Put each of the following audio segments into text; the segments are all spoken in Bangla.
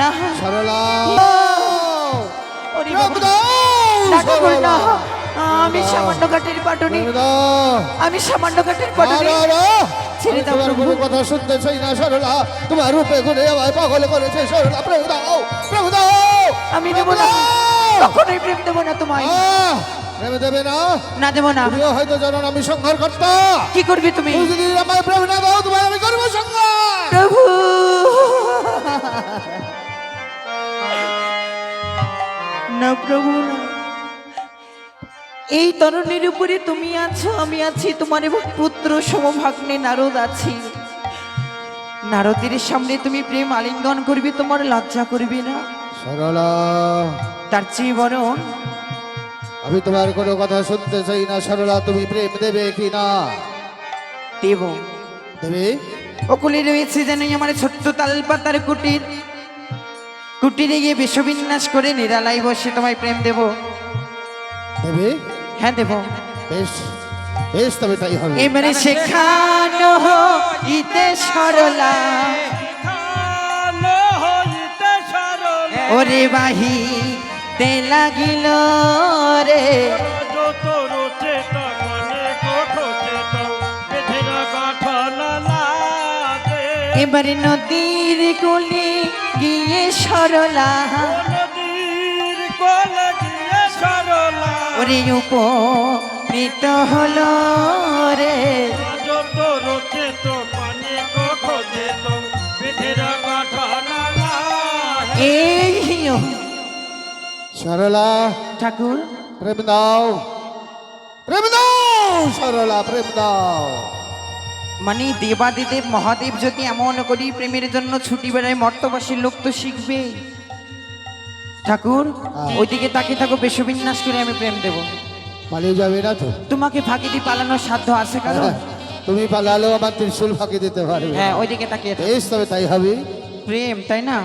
না সরলা ওরে বাবা। আমি সামান্য ঘাটের পাটনি। আমি সামান্য ঘাটের পাটনি। ছেড়ে দাও প্রভু। কথা শুনতে চাই না সরলা তোমার রূপে গুণে আমায় পাগল করেছে সরলা প্রেম দাও প্রেম দাও আমি দেবো না। কখনোই প্রেম দেবো না তোমায়। প্রেম দেবে না। না দেবো না। তুমিও হয়তো জানো আমি সংহার করতা কি করবি তুমি? যদি আমায় প্রেম না দাও তোমায় আমি করব সংহার প্রভু। না প্রভু। এই তরণের উপরে তুমি আছো আমি আছি তোমার এবং পুত্র সমভাগ্নে নারদ আছি। নারদের সামনে তুমি প্রেম আলিঙ্গন করবে তোমার লজ্জা করবে না। সরলা। তার চেয়ে বরং আমি তোমার কোনো কথা শুনতে চাই না সরলা তুমি প্রেম দেবে কি না? দেব। দেবে? ওকুলে রয়েছে যেন আমার ছোট্ট তালপাতার কুটির। কুটিরে গিয়ে বিশ্ববিন্যাস করে নিরালাই বসে তোমায় প্রেম দেব। দেবে? হ্যাঁ দেব। বেশ বেশ তবে তাই হবে। এবারে শেখানো ইতে সরলা খানো হইতে সরলা। ওরে বাহি তে লাগিল রে। এবারে নদীর কোলে গিয়ে সরলা। নদীর কোল গিয়ে সরলা। ওরে উপনীত হলো রে। যত রোচে তো পানে কোঠোচে তো বেধির গঠন লাগে এই সরলা। ঠাকুর। প্রেম দাও। প্রেম দাও সরলা প্রেম দাও। মানে দেবাদিদেব মহাদেব যদি এমন করি প্রেমের জন্য ছুটি বেড়ায় মর্তবাসীর লোক তো শিখবে। ঠাকুর ওইদিকে তাকে থাকো বেশবিন্যাস করে আমি প্রেম দেব। পালিয়ে যাবে না তো। তোমাকে ফাঁকি দিয়ে পালানোর সাধ্য আছে কারণ? হ্যাঁ, তুমি পালালেও আমার ত্রিশুল ফাঁকি দিতে পারবে। হ্যাঁ ওইদিকে তাকিয়ে। বেশ তবে তাই হবে। প্রেম তাই না?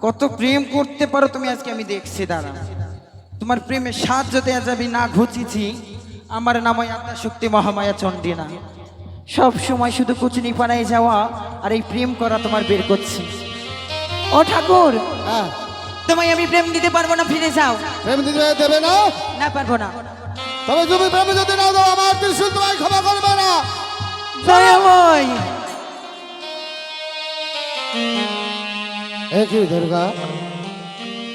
কত প্রেম করতে পারো তুমি আজকে আমি দেখছি দাঁড়া তোমার প্রেমের স্বাদ যদি আজ আমি না ঘুচিছি আমার নাম ওই আত্মা শক্তি মহামায়া চণ্ডী না সব সময় শুধু কুচুনি পাড়ায় যাওয়া আর এই প্রেম করা তোমার বের করছি। ও ঠাকুর হ্যাঁ। তোমায় আমি প্রেম দিতে পারব না ফিরে যাও। প্রেম দিতে দেবে না? না পারব না। তবে তুমি প্রেম যদি না দাও আমার ত্রিশুল তোমায় ক্ষমা করবে না। দয়াময় একই দুর্গা?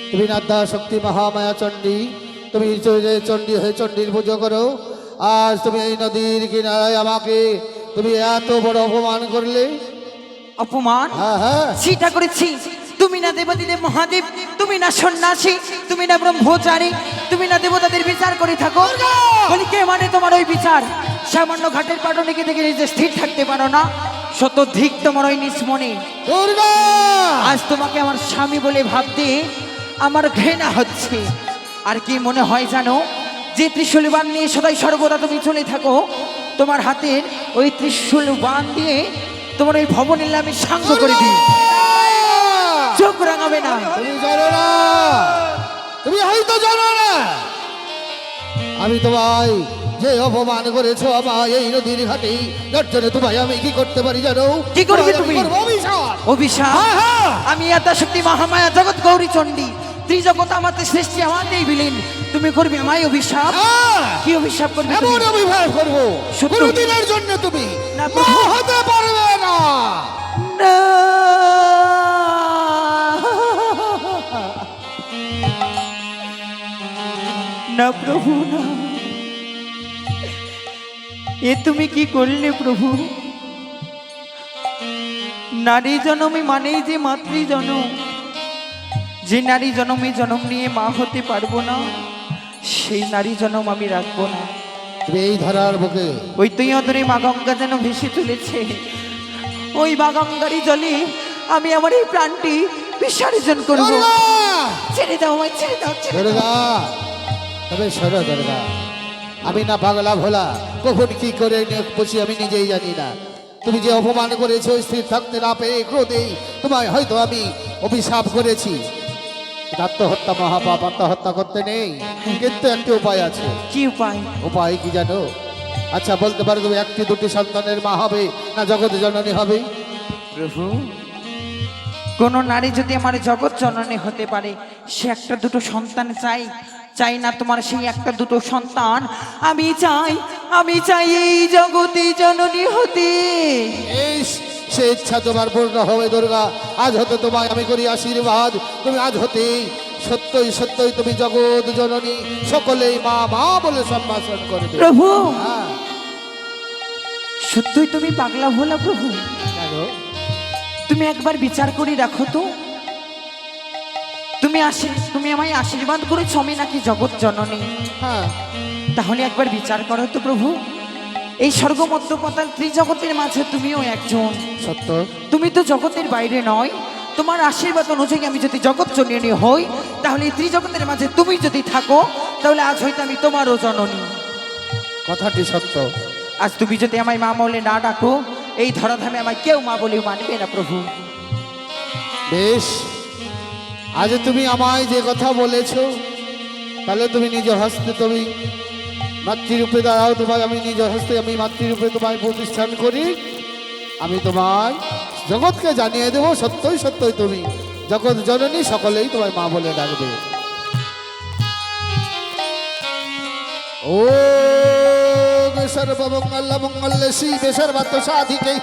তুমি নাদ্দা শক্তি মহামায়া চণ্ডী তুমি চণ্ডী হয়ে চণ্ডীর পুজো করো। আজ তুমি এই নদীর কিনারায় আমাকে তুমি এত বড় অপমান করলে? অপমান? হ্যাঁ হ্যাঁ। সেটা করেছি। তুমি না দেবতীদেব মহাদেব তুমি না সন্ন্যাসী তুমি না ব্রহ্মচারী তুমি না দেবতাদের বিচার করে থাকো। বলি কে মানে তোমার ওই বিচার? সামান্য ঘাটের পাটনিকে থেকে নিজে স্থির থাকতে পারো না? শত ধিক তোমার ওই নিষ্মনে দুর্গা! আজ তোমাকে আমার স্বামী বলে ভাবতে আমার ঘৃণা হচ্ছে। আর কি মনে হয় জানো? যে ত্রিশূল বান নিয়ে সদাই সর্বদা তুমি চলে থাকো তোমার হাতের ওই ত্রিশূল বান দিয়ে তোমার ওই ভবনীলা আমি সাঙ্গ করে দিই। চোখ রাঙাবে না। তুমি জানো না। তুমি হয়তো জানো না। আমি তোমায় যে অপমান করেছ আমার এই নদীর ঘাটে যার জন্য তোমায় আমি কি করতে পারি জানো? কি করবে তুমি? অভিশাপ। অভিশাপ। আমি এত শক্তি মহামায়া জগৎ গৌরী চণ্ডী ত্রিজগৎ আমাতে সৃষ্টি আমাতেই বিলীন তুমি করবে আমায় অভিশাপ হ্যাঁ। কি অভিশাপ করবে এমন? অভিমান করব। কোনদিনের জন্য তুমি না, হতে পারবে না না। না প্রভু না এ তুমি কি করলে প্রভু নারী জনমে মানেই যে মাতৃ জনম যে নারী জনমে জনম নিয়ে মা হতে পারব না সেই নারী জনম আমি রাখব না। তুমি এই ধারার বুকে ওই তুই অদরে মা গঙ্গা যেন ভেসে চলেছে। ওই মা গঙ্গারই জলে আমি আমার এই প্রাণটি বিসর্জন করব! ছেড়ে দাও আমায় ছেড়ে দাও ছেড়ে দাও। তবে শোনো দুর্গা আমি না পাগলা ভোলা কখন কি করে বসি আমি নিজেই জানি না। তুমি যে অপমান করেছ স্থির থাকতে না পেরে ক্রোধে তোমায় হয়তো আমি অভিশাপ করেছি। আত্মহত্যা মহাপাপ আত্মহত্যা করতে নেই। কিন্তু একটি উপায় আছে। কি উপায়? উপায় কি জানো? আচ্ছা বলতে পারো তুমি একটি দুটি সন্তানের মা হবে না জগৎ জননী হবে? প্রভু কোনো নারী যদি আমার জগৎ জননী হতে পারে সে একটা দুটো সন্তান চাই চাই না তোমার সেই একটা দুটো সন্তান? আমি চাই আমি চাই এই জগতে জননী হতে। এই সে ইচ্ছা তোমার পূর্ণ হবে দুর্গা। আজ হতে তোমায় আমি করি আশীর্বাদ। তুমি আজ হতে সত্যই সত্যই তুমি জগৎ জননী। সকলেই মা মা বলে সম্ভাষণ করবে। প্রভু! হ্যাঁ। সত্যই তুমি পাগলা ভোলা প্রভু? তুমি একবার বিচার করে রাখো তো। তুমি আশীর তুমি আমায় আশীর্বাদ করেছ আমি নাকি জগৎ জননী। হ্যাঁ। তাহলে একবার বিচার করো তো প্রভু। এই স্বর্গ মধ্যপতাল ত্রিজগতের মাঝে তুমিও একজন। সত্য। তুমি তো জগতের বাইরে নয়। তোমার আশীর্বাদ অনুযায়ী আমি যদি জগৎ জননী হই তাহলে এই ত্রিজগতের মাঝে তুমি যদি থাকো তাহলে আজ হয়তো আমি তোমারও জননী। কথাটি সত্য। আজ তুমি যদি আমায় মা বলে না ডাকো এই ধরাধামে আমায় কেউ মা বলে মানবে না প্রভু। বেশ। আজ তুমি আমায় যে কথা বলেছ তাহলে তুমি নিজ হস্তে তুমি মাতৃরূপে দাঁড়াও, তোমায় আমি নিজ হস্তে আমি মাতৃরূপে তোমায় প্রতিষ্ঠান করি। আমি তোমায় জগৎকে জানিয়ে দেবো, সত্যই সত্যই তুমি। জগৎ জননী, সকলেই তোমায় মা বলে ডাকবে। ও সর্বমঙ্গল মঙ্গল শিবে সর্বত সাধিকে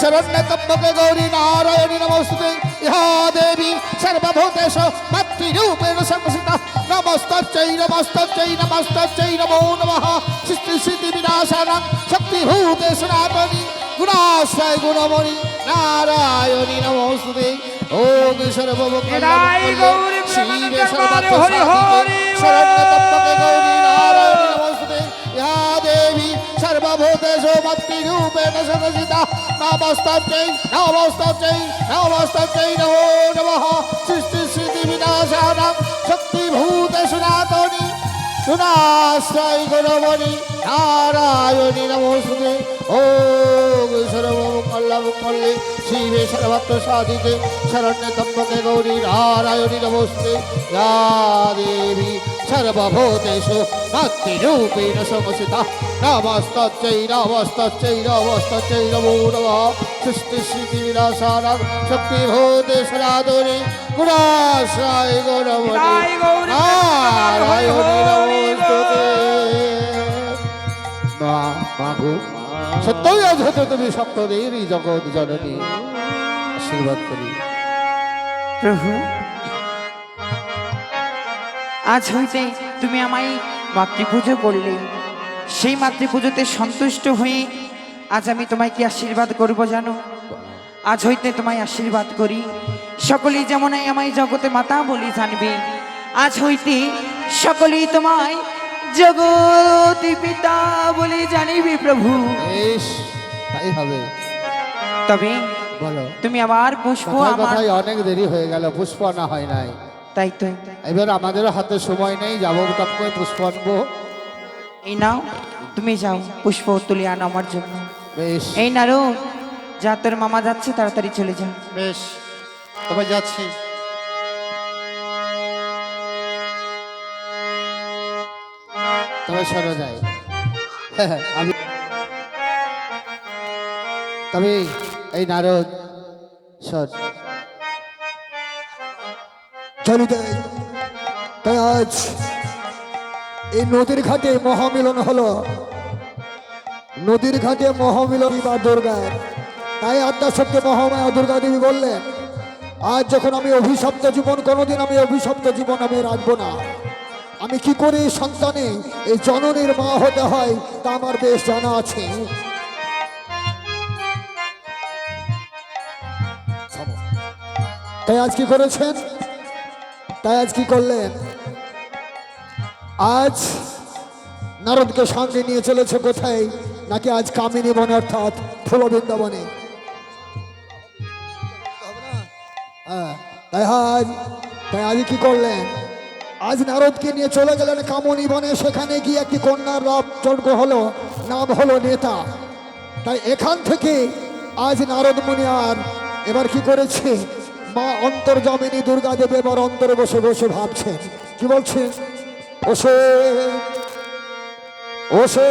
শরণ্যতম্বকে গৌরী নারায়ণী নমস্তে ইহা দেবী সর্বভূতেশ মাতৃরূপেণ সংসিতা নমস্তচ্চৈ নমস্তচ্চৈ নমস্তচ্চৈ নমো নমঃ। সৃষ্টি স্থিতি বিনাশানাং শক্তিভূতে সনাতনী। গুণাশ্রয় গুণমণি নারায়ণী নমস্তে ওম গৌরী শিবে প্রেমানন্দ সর্বত হরি হরি সাধিকে শরণ্যতম্বকে গৌরী নারায়ণী। নমস্তে সর্বভূতেষু মত্তিরূপেণ সদসিতা নমস্তচ্চৈ নমস্তচ্চৈ নমস্তচ্চৈ নমো নমঃ। সৃষ্টি স্থিতি বিনাশানাং শক্তিভূতে সনাতনী সুনাশ্রয় গুণমণি, নারায়ণী নমস্তে ওম সর্বমঙ্গল মঙ্গলে শিবে সর্বত্র সাধিকে শরণ্য তম্বকে গৌরী নারায়ণী নমস্তে ইয়া দেবী, সর্বভূতেষু ভক্তিরূপেণ সমসিতা নমস্তচ্চৈ নমস্তচ্চৈ নমস্তচ্চৈ নমো নমঃ সৃষ্টি স্থিতি বিনাশানাং শক্তিভূতে সনাতনী গুণাশ্রয় গুণমণি জয় গৌরী নারায়ণী হরি নমস্তে মা মাগো সত্যই আজ তুমি সপ্তদেবী জগৎ জননী আশীর্বাদ করি প্রভু, আজ হইতে তুমি আমায় মাতৃপুজো করলে। সেই মাতৃপুজোতে সন্তুষ্ট হয়ে আজ আমি তোমায় কি আশীর্বাদ করব জানো? আজ হইতে তোমায় আশীর্বাদ করি। সকলেই যেমন আমায় জগতে মাতা বলি জানবে আজ হইতে সকলেই তোমায় জগতি পিতা বলে জানিবি প্রভু। বেশ তাই হবে। তবে বলো। তুমি আবার পুষ্প আমার অনেক দেরি হয়ে গেল পুষ্প না হয় নাই। তাই তো। এবার আমাদের হাতে সময় নেই যাব করে পুষ্প আনব। এই নাও তুমি যাও পুষ্প তুলে আনো আমার জন্য। বেশ। এই নারো যা তোর মামা যাচ্ছে তাড়াতাড়ি চলে যা। বেশ তবে যাচ্ছি। তবে সরে যায় আমি তবে এই নারদ সর। জানি তাই আজ এই নদীর ঘাটে মহামিলন হলো। নদীর ঘাটে মহামিলন বা দুর্গার তাই আদ্যা সত্য মহামায়া দুর্গা দেবী বললেন, আজ যখন আমি অভিশপ্ত জীবন, কোনোদিন আমি অভিশপ্ত জীবন আমি রাখব না। আমি কি করে সন্তানে, এই জননীর মা হতে হয়, তা আমার বেশ জানা আছে। তাই আজ কি করেছেন? তাই আজ কি করলেন? আজ নারদকে সঙ্গে নিয়ে চলেছে কোথায়? নাকি আজ কামিনী বনে অর্থাৎ ফুল বৃন্দাবনে? হ্যাঁ, তাই আজ তাই আজ কি করলেন? আজ নারদকে নিয়ে চলে গেলেন কামনী বনে সেখানে গিয়ে একটি কন্যার রব যজ্ঞ হলো নাম হলো নেতা। তাই এখান থেকে আজ নারদ মুনি আর এবার কি করেছে? মা অন্তর্জামিনী দুর্গা দেবী এবার অন্তরে বসে বসে ভাবছেন। কি বলছেন ওসে ওসে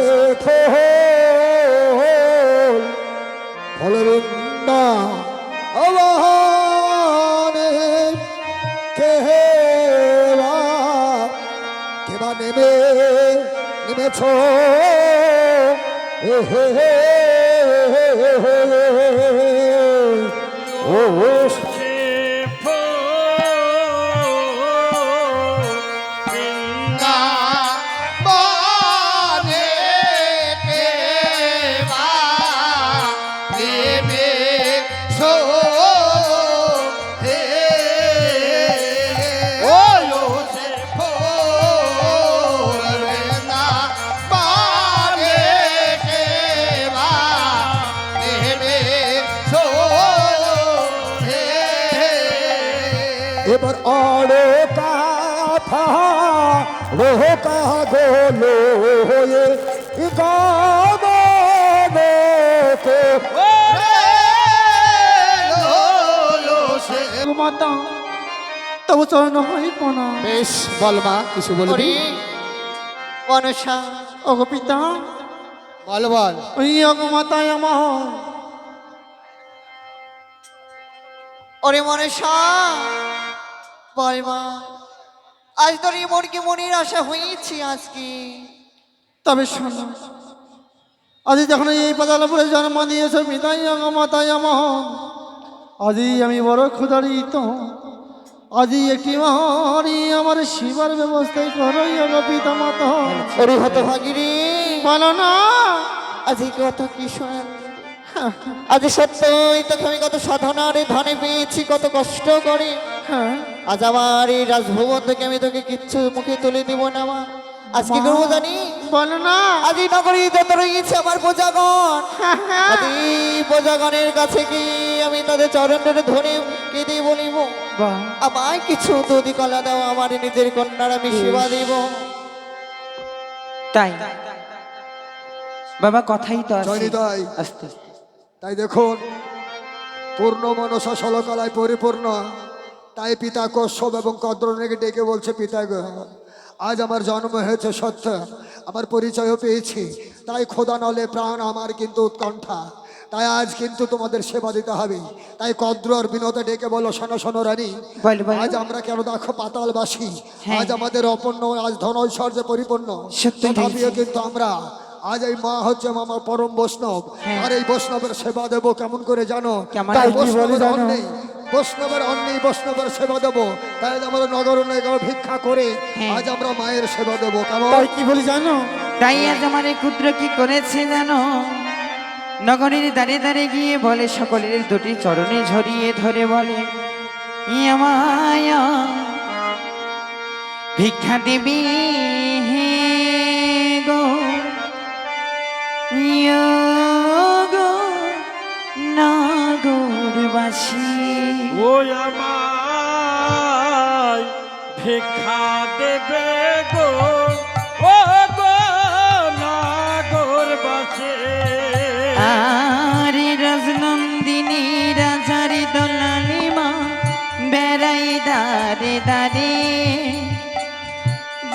কাগলো হয়ে মাতা তবু চরণ হইব না বেশ বল মা কিছু বলবি? মনসা ওগো পিতা বল বল। ওই ওগো মাতায় আমার। ওরে মনসা বল মা। আজ তোর মনকে মনের আশা হয়েছি আজকে? তবে শোনো আজ যখন এই পাতালপুরে জন্ম দিয়েছে পিতাই মাতায় আমার আজই আমি বড় ক্ষুধারিত। আজই একটি মহারি আমার শিবার ব্যবস্থায় করো পিতা মাতা ওরে হতভাগিনী। বলো না। আজ কত কি শোনেন? আজ সত্যই তোকে আমি কত সাধনার ধনে পেয়েছি কত কষ্ট করে। আজ আমার এই রাজভবন থেকে আমি তোকে কিচ্ছু মুখে তুলে দিব না মা। আজ কি করব জানি? বলো না। আজ এই নগরী যত রয়েছে আমার প্রজাগণ। আজ এই প্রজাগণের কাছে কি আমি তাদের চরণের ধরে কেঁদে বলিব আমায় কিছু দুধি কলা দাও আমার নিজের কন্যার আমি সেবা দিব। তাই? বাবা কথাই তো। তাই দেখুন পূর্ণ মনসা সলকলায় পরিপূর্ণ। তাই পিতা কশ্যপ এবং কদ্রনেকে ডেকে বলছে পিতা আজ আমার জন্ম হয়েছে সত্য। আমার পরিচয়ও পেয়েছি। তাই খোদা নলে প্রাণ আমার কিন্তু উৎকণ্ঠা। তাই আজ কিন্তু তোমাদের সেবা দিতে হবে। তাই কদ্র আর বিনোদে ডেকে বলো শোনো শোনো রানী। আজ আমরা কেন দেখো পাতালবাসী? হ্যাঁ। আজ আমাদের অপন্ন আজ ধন ঐশ্বর্যে পরিপূর্ণ। তথাপিও কিন্তু আমরা আজ এই মা হচ্ছে আমার পরম বৈষ্ণব। হ্যাঁ। আর এই বৈষ্ণবের সেবা দেব কেমন করে জানো? বৈষ্ণবের জানো? বৈষ্ণবের অন্নেই বৈষ্ণবের সেবা দেবো। তাই আমরা নগর নগর ভিক্ষা করে হ্যাঁ। আজ আমরা মায়ের সেবা দেবো। কেমন? তাই কি বলি জানো? তাই আজ আমার এই ক্ষুদ্র কি করেছে জানো? নগরীর দাঁড়ে দাঁড়ে গিয়ে বলে সকলের দুটি চরণে ঝরিয়ে ধরে বলে ইয়া মায়া ভিক্ষা দেবী হে গো? ইয়া গো নাগরবাসী। ও আমায় ভিক্ষা দেবে গো। ও গো নাগর বাসে। আরে রজনন্দিনী রাজার দোলালিমা বেড়াই দারে দারে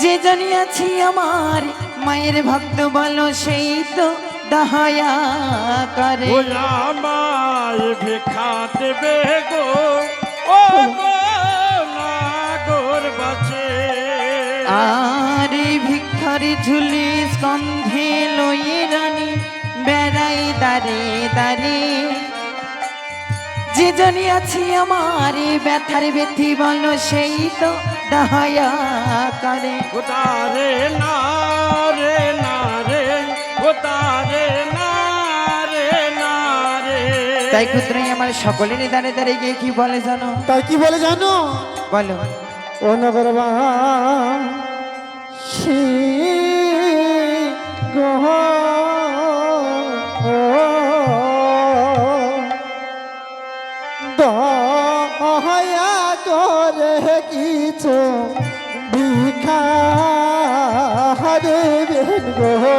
যে জানিয়াছি আমার মায়ের ভক্ত বলো সেই তো দহয়া করে। ও আমায় ভিক্ষা দেবে গো। ও নাগর বাসে আরে ভিক্ষার ঝুলি স্কন্ধে লয়ে রানী বেড়াই দারে দারে যে জানিয়াছি আমার এই ব্যথার ব্যথি বলো সেই তো দহয়া করে। তারে না রে না রে ও না তাই ক্ষুদ্রই আমার সকলের দাঁড়ে দাঁড়ে গিয়ে কি বলে জানো? তাই কি বলে জানো? বলো। ও গহ দয়া করে কিছু গো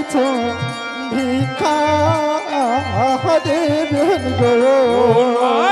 কিছু ভিক্ষা দেবেন গো।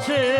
বাসে